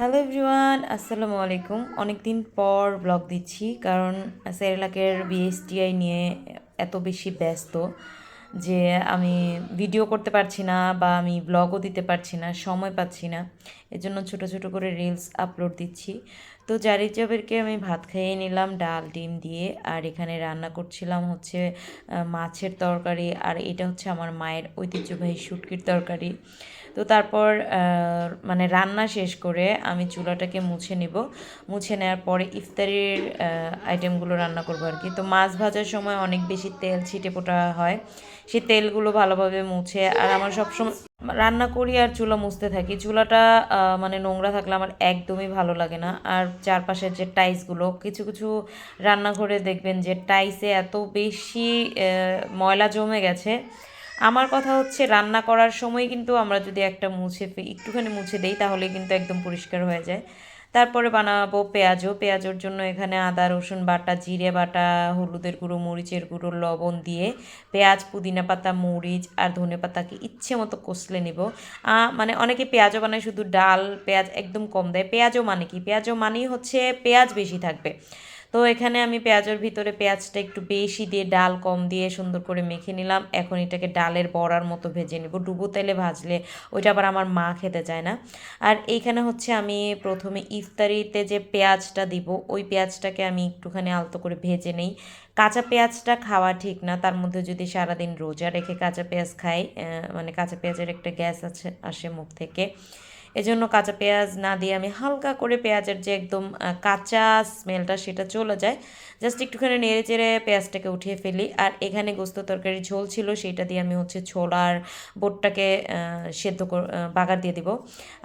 Hello everyone, আসসালামু আলাইকুম। অনেক দিন পর ব্লগ দিচ্ছি, কারণ সেরেলাকের বিএসটিআই নিয়ে এত বেশি ব্যস্ত যে আমি ভিডিও করতে পারছি না বা আমি ব্লগও দিতে পারছি না, সময় পাচ্ছি না। এজন্য ছোট ছোট করে রিলস আপলোড দিচ্ছি। তো জারির জাবেরকে আমি ভাত খাইয়ে নিলাম, ডাল, ডিম দিয়ে। আর এখানে রান্না করছিলাম হচ্ছে মাছের তরকারি। আর এটা হচ্ছে আমার মায়ের ঐতিহ্যবাহী শুটকির তরকারি। তো তারপর মানে রান্না শেষ করে আমি চুলাটাকে মুছে নিব। মুছে নেওয়ার পরে ইফতারির আইটেমগুলো রান্না করব আর কি। তো মাছ ভাজার সময় অনেক বেশি তেল ছিটে পোটা হয়। সেই তেলগুলো ভালোভাবে মুছে, আর আমার সবসময় রান্না করি আর চুলা মুছতে থাকি। চুলাটা মানে নোংরা থাকলে আমার একদমই ভালো লাগে না। আর চারপাশের যে টাইসগুলো কিছু কিছু রান্নাঘরে দেখবেন যে টাইসে এত বেশি ময়লা জমে গেছে। আমার কথা হচ্ছে রান্না করার সময় কিন্তু আমরা যদি একটা মুছে একটুখানি মুছে দেই, তাহলে কিন্তু একদম পরিষ্কার হয়ে যায়। তারপরে বানাবো পেঁয়াজও। পেঁয়াজের জন্য এখানে আদা, রসুন বাটা, জিরে বাটা, হলুদের গুঁড়ো, মরিচের গুঁড়ো, লবণ দিয়ে পেঁয়াজ, পুদিনা পাতা, মরিচ আর ধনে পাতাকে ইচ্ছে মতো কষলে নেব। মানে অনেকে পেঁয়াজও বানায়, শুধু ডাল, পেঁয়াজ একদম কম দেয়। পেঁয়াজও মানে কি? পেঁয়াজও মানেই হচ্ছে পেঁয়াজ বেশি থাকবে। তো এখানে আমি পেঁয়াজের ভিতরে পেঁয়াজটা একটু বেশি দিয়ে ডাল কম দিয়ে সুন্দর করে মেখে নিলাম। এখন এটাকে ডালের বড়ার মতো ভেজে নিব। ডুবো তেলে ভাজলে ওইটা আবার আমার মা খেতে চায় না। আর এইখানে হচ্ছে আমি প্রথমে ইফতারিতে যে পেঁয়াজটা দিব, ওই পেঁয়াজটাকে আমি একটুখানি আলতো করে ভেজে নেই। কাঁচা পেঁয়াজটা খাওয়া ঠিক না, তার মধ্যে যদি সারাদিন রোজা রেখে কাঁচা পেঁয়াজ খাই মানে কাঁচা পেঁয়াজের একটা গ্যাস আছে, আসে মুখ থেকে। এজন্য কাঁচা পেঁয়াজ না দিয়ে আমি হালকা করে পেঁয়াজের যে একদম কাঁচা স্মেলটা সেটা চলে যায়। জাস্ট একটুখানি নেড়ে চেড়ে পেঁয়াজটাকে উঠিয়ে ফেলি। আর এখানে গোস্ত তরকারি ঝোল ছিল, সেটা দিয়ে আমি হচ্ছে ছোলার বোটটাকে সেদ্ধ বাগার দিয়ে দিব।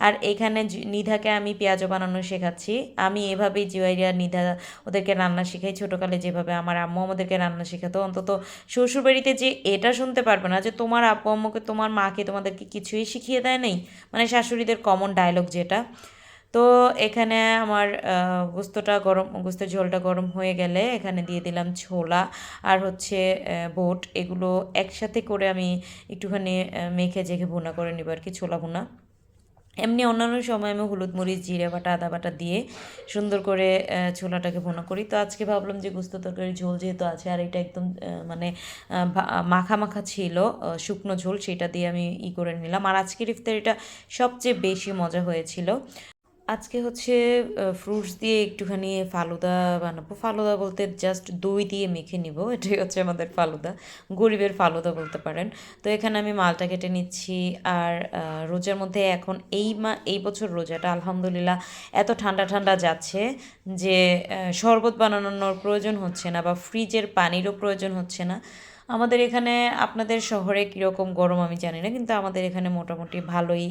আর এখানে নিধাকে আমি পেঁয়াজও বানানো শেখাচ্ছি। আমি এভাবেই জিওয়াইরিয়া, নিধা ওদেরকে রান্না শেখাই। ছোটোকালে যেভাবে আমার আম্মু আমাদেরকে রান্না শেখাতো, অন্তত শ্বশুরবাড়িতে যে এটা শুনতে পারবে না যে তোমার আব্বু আম্মুকে তোমার মাকে তোমাদেরকে কিছুই শিখিয়ে দেয় নেই। মানে শাশুড়িদের কমন ডায়লগ যেটা। তো এখানে আমার গুস্তটা গরম, গোস্তের ঝোলটা গরম হয়ে গেলে এখানে দিয়ে দিলাম ছোলা আর হচ্ছে বোট। এগুলো একসাথে করে আমি একটুখানি মেখে জেখে ভুনা করে নিব আর কি, ছোলা ভুনা। এমনি অন্যান্য সময় আমি হলুদ মরিচ, জিরে বাটা, আদা বাটা দিয়ে সুন্দর করে ছোলাটাকে ভোনা করি। তো আজকে ভাবলাম যে গুস্ত তরকারি ঝোল যেহেতু আছে, আর এটা একদম মানে মাখা মাখা ছিল শুকনো ঝোল, সেটা দিয়ে আমি ই করে নিলাম। আর আজকের ইফতারিটা সবচেয়ে বেশি মজা হয়েছিল। আজকে হচ্ছে ফ্রুটস দিয়ে একটুখানি ফালুদা বানাবো। ফালুদা বলতে জাস্ট দই দিয়ে মেখে নিব, এটাই হচ্ছে আমাদের ফালুদা। গরিবের ফালুদা বলতে পারেন। তো এখানে আমি মালটা কেটে নিচ্ছি, আর রোজার মধ্যে এখন এই মা, এই বছর রোজাটা আলহামদুলিল্লাহ এত ঠান্ডা ঠান্ডা যাচ্ছে যে শরবত বানানোর প্রয়োজন হচ্ছে না বা ফ্রিজের পানিরও প্রয়োজন হচ্ছে না। আমাদের এখানে আপনাদের শহরে কীরকম গরম আমি জানি না, কিন্তু আমাদের এখানে মোটামুটি ভালোই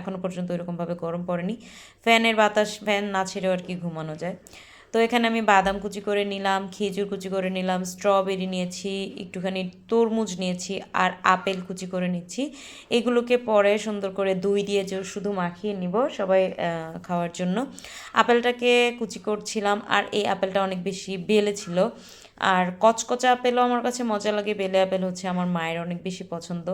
এখনও এখনও পর্যন্ত ওইরকমভাবে গরম পড়েনি। ফ্যানের বাতাস, ফ্যান না ছেড়েও আর কি ঘুমানো যায়। তো এখানে আমি বাদাম কুচি করে নিলাম, খেজুর কুচি করে নিলাম স্ট্রবেরি নিয়েছি, একটুখানি তরমুজ নিয়েছি আর আপেল কুচি করে নিচ্ছি। এগুলোকে পরে সুন্দর করে দই দিয়ে যে শুধু মাখিয়ে নিব সবাই খাওয়ার জন্য। আপেলটাকে কুচি করছিলাম আর এই আপেলটা অনেক বেশি বেলে ছিল। আর কচকচা আপেলও আমার কাছে মজা লাগে, বেলে আপেল হচ্ছে আমার মায়ের অনেক বেশি পছন্দ।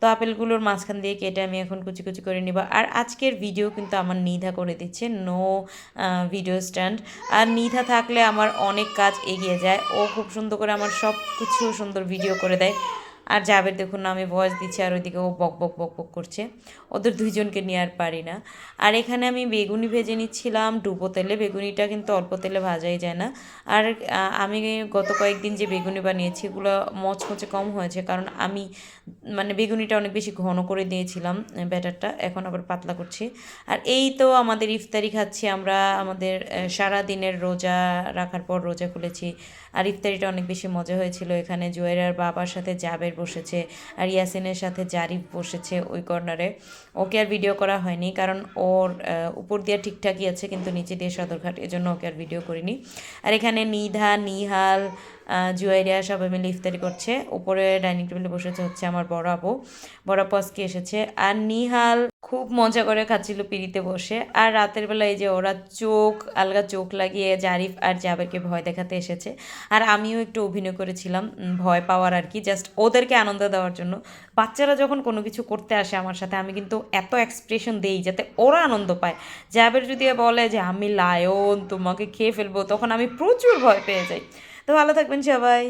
তো আপেলগুলোর মাঝখান দিয়ে কেটে আমি এখন কুচি কুচি করে নিব। আর আজকের ভিডিও কিন্তু আমার নিধা করে দিচ্ছে। নো ভিডিও স্ট্যান্ড আর নিধা থাকলে আমার অনেক কাজ এগিয়ে যায়। ও খুব সুন্দর করে আমার সব কিছু সুন্দর ভিডিও করে দেয়। আর জাবের দেখুন না, আমি ভয়েস দিচ্ছি আর ওইদিকে ও বক বক বক বক করছে। ওদের দুইজনকে নিয়ে আর পারি না। আর এখানে আমি বেগুনি ভেজে নিচ্ছিলাম, ডুবো তেলে। বেগুনিটা কিন্তু অল্প তেলে ভাজাই যায় না। আর আমি গত কয়েকদিন যে বেগুনি বানিয়েছি, এগুলো মচমচে কম হয়েছে। কারণ আমি মানে বেগুনিটা অনেক বেশি ঘন করে দিয়েছিলাম ব্যাটারটা। এখন আবার পাতলা করছি। আর এই তো আমাদের ইফতারি খাচ্ছি আমরা। আমাদের সারা দিনের রোজা রাখার পর রোজা খুলেছি। আর ইফতারিটা অনেক বেশি মজা হয়েছিল এখানে। জুয়েরার বাবার সাথে জাবের বসেছে আর ইয়াসিনের সাথে জারিফ বসেছে ওই কর্নারে ওকে আর ভিডিও করা হয়নি কারণ ওর উপর দিয়ে ঠিকঠাকই আছে কিন্তু নিচে দিয়ে সদরঘাট, এজন্য ওকে আর ভিডিও করিনি। আর এখানে নিধা, নিহাল জুয়াইরিয়া সবাই মিলে ইফতারি করছে। উপরে ডাইনিং টেবিলে বসেছে হচ্ছে আমার বড় আপু। বড় আপু আজকে এসেছে। আর নিহাল খুব মজা করে খাচ্ছিল পিড়িতে বসে। আর রাতের বেলা এই যে ওরা চোখ, আলগা চোখ লাগিয়ে জারিফ আর জাবেরকে ভয় দেখাতে এসেছে। আর আমিও একটু অভিনয় করেছিলাম ভয় পাওয়ার আর কি জাস্ট ওদেরকে আনন্দ দেওয়ার জন্য। বাচ্চারা যখন কোনো কিছু করতে আসে আমার সাথে, আমি কিন্তু এত এক্সপ্রেশন দেই যাতে ওরা আনন্দ পায়। জাবের যদি বলে যে, আমি লায়ন তোমাকে খেয়ে ফেলব তখন আমি প্রচুর ভয় পেয়ে যাই। তো ভালো থাকবেন সবাই।